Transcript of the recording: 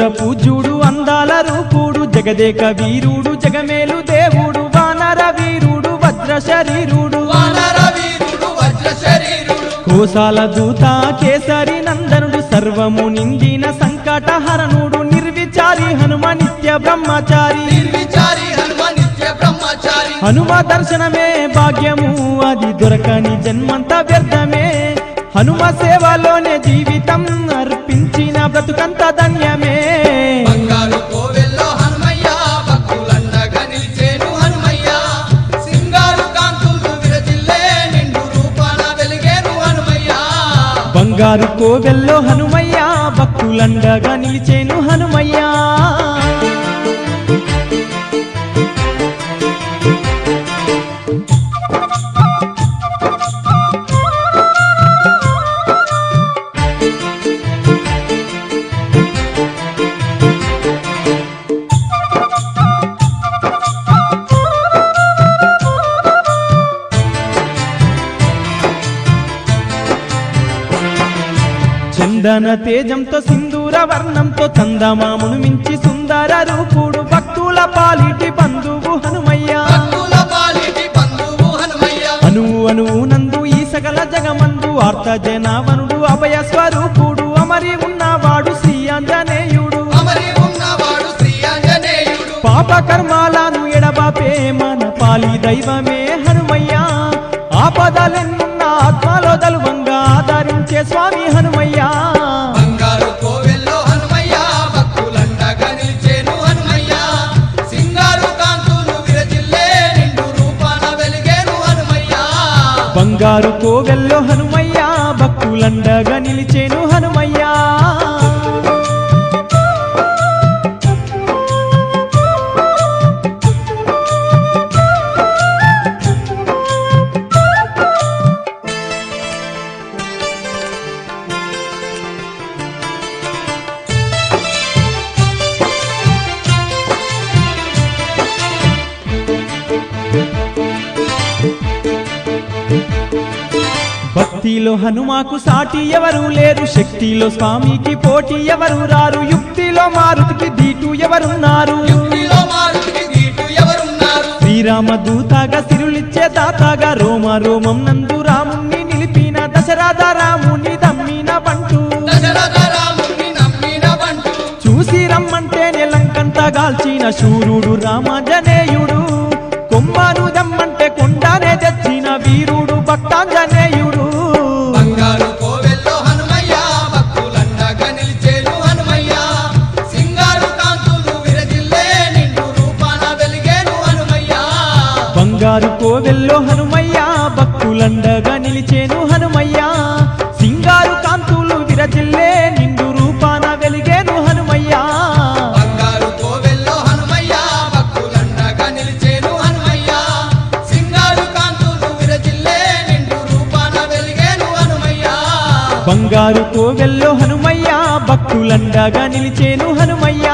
జగదుర పూజ్యుడు అందాల రూపుడు జగదేక వీరుడు జగమేలు దేవుడు వానర వీరుడు వజ్ర శరీరుడు. కోసాల దూత కేసరి నందనుడు సర్వము నిందిన నిత్య బ్రహ్మచారి. నిర్విచారి హనుమ నిత్య బ్రహ్మచారి. హనుమ దర్శనమే భాగ్యము అది దొరకని జన్మంత వ్యర్థమే. హనుమ సేవలోనే జీవితం అర్పించిన బ్రతుకంత ధన్యమే. బంగారు కోవెల్లో హనుమయ్య భక్తులండగా నిలిచేను హనుమయ్య. చందన తేజంతో సింధూర వర్ణంతో చందమామును మించి సుందర రూపుడు భక్తుల పాలిటి బంధువు హనుమయ్య. అనువు అనువు నందు ఈ సకల జగమందు ఆర్త జనావనుడు అభయ స్వరూపుడు అమరి ఉన్నవాడు శ్రీ ఆంజనేయుడు. పాప కర్మాలను ఎడబాపే మన పాలి దైవమే హనుమయ్య. దలువంగా ఆదరించే స్వామి హనుమయ్య. బంగారు కోవెల్లో హనుమయ్య భక్తులండగా నిలిచేను హనుమయ్య. సింగారు కాంతులు విరజిల్లే నిండు రూపాన వెలిగేను హనుమయ్య. బంగారు కోవెల్లో హనుమయ్య భక్తులండగా నిలిచేను హనుమయ్య. భక్తిలో హనుమాకు సాటి ఎవరు లేరు శక్తిలో స్వామికి పోటీ ఎవరు రారు యుక్తిలో మారుతికి దీటు ఎవరున్నారు? శ్రీరామ దూతగా సిరులిచ్చే దాతగా రోమ రోమం నందు రాముణ్ణి నిలిపిన దశరథ రాముని దమ్మిన బంటు. బంటు. చూసి రమ్మంటే నెలంకంత గాల్చిన శూరుడు రామాంజనేయుడు. కొమ్మను దమ్మంటే కొండనే తెచ్చిన వీరుడు భక్తాంజనేయుడు నిలిచేను హనుమయ్య. సింగారు కాంతులు విరజిల్లే నిండు రూపాన వెలిగేను హనుమయ్య. బంగారు కోవెల్లో హనుమయ్య. భక్తులండగా నిలిచేను హనుమయ్య.